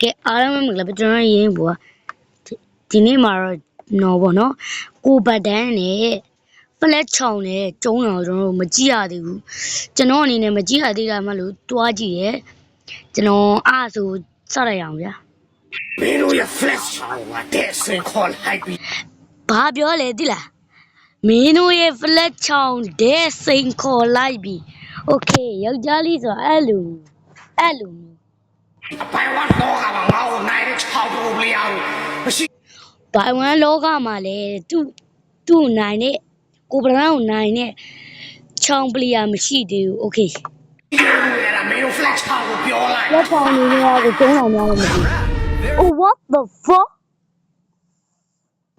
ကဲအားလုံးမင်္ဂလာပါကျွန်တော်ရင်းဘောဒီနေ့မှာတော့နော်ဗောနော်ကိုဘတ်တန်းနဲ့ဖလက်ချောင်းနဲ့ကျုံးတော်ကျွန်တော်တို့မကြည့်ရသေးဘူးကျွန်တော်အနေနဲ့မကြည့်ရသေးတာမှလို့တွားကြည့်ရဲကျွန်တော်အားဆိုစရရအောင်ဗျာမင်းတို့ရဖလက်ချောင်းကတဲ့စင်ခေါ်လိုက်ပြီဘာပြောလဲတိလားမင်းတို့ရဲ့ flat ချောင်းဒဲစိန်ခေါ်လိုက်ပြီ။ Okay ယောက်ျားလေးဆိုအဲ့လိုအဲ့လို မျိုး အပိုင်ဝတ်တော့ကငါ့ကိုနိုင်တဲ့ချောင်းကိုမလျောက်မရှိ ဘိုင်ဝမ်လောကမှာလည်းသူ့သူ့နိုင်တဲ့ကိုပရန်ကိုနိုင်တဲ့ချောင်းပလီယာမရှိသေးဘူးโอเค ဘူးလေမင်းတို့ flash ချောင်းကိုပြောလိုက် လက်ဆောင်နေနေကိုကျုံးအောင်များလို့မသိဘူး Oh what the fuck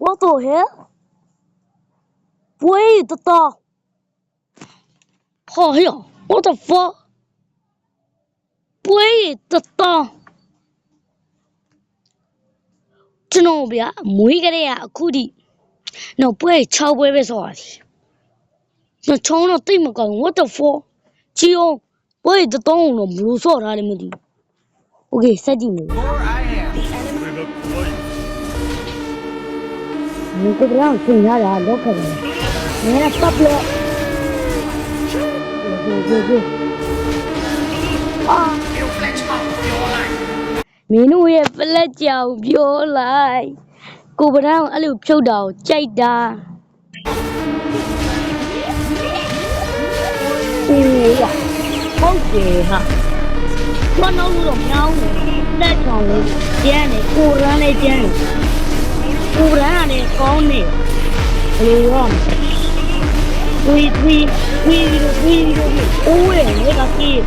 What the hell ပွဲတတော်ဟောဟေ့ What the fuck ပွဲရည်တတောင်းကျွန်တော်ဗျာမွေးကလေးကအခုထိနော်ပွဲ6ပွဲပဲဆိုတာနှချုံးတော့တိတ်မကောင်း what the fuck ချီအောင်ပွဲရည်တတောင်းတော့ဘလို့ဆော့ထားလဲမသိဘူး okay စက်ကြည့်မယ်ဒီကရောင်းချင်းရတာလောက်ခဏနေပတ်လို့ဒီဒီဒီ မင်းတို့ရဲ့ပလက်ကြောင်ပြောလိုက်ကိုပဒန်းကိုအဲ့လိုဖြုတ်တာကိုကြိုက်တာအိုးရဟုတ်တယ်ဟာဘာလို့လို့မြောင်းနေလက်ချောင်လေးကျန်းနေကိုရမ်းလေးကျန်းနေကိုရမ်းကလည်းကောင်းနေဘယ်လိုရောမလဲဝီဝီဝီဝီဝီအိုးရလေကကြီး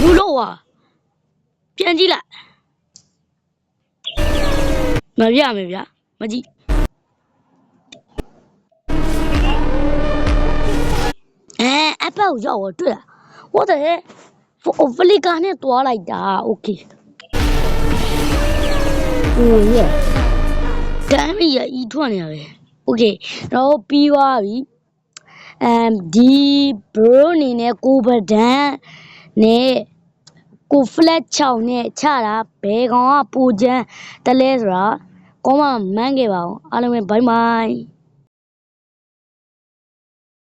ဘူးလို့ဝါပြန်ကြည့်လိုက်မပြမယ်ဗျာမကြည့်အဲအပေါက်ရောက်တော့တွေ့လား what the heck ဖလီကာနဲ့တွားလိုက်တာ okay โอ้ยကမ်းရီရဤထွက်နေရပဲ okay တော့ပြီးသွားပြီအမ်ဒီ bro အနေနဲ့ကိုပဒန်း နဲ့ကို flat 6နဲ့ချတာဘယ်ကောင်ကပူချမ်းတလဲဆိုတာကောင်းမှမန်းခဲ့ပါအောင်အားလုံးပဲ bye bye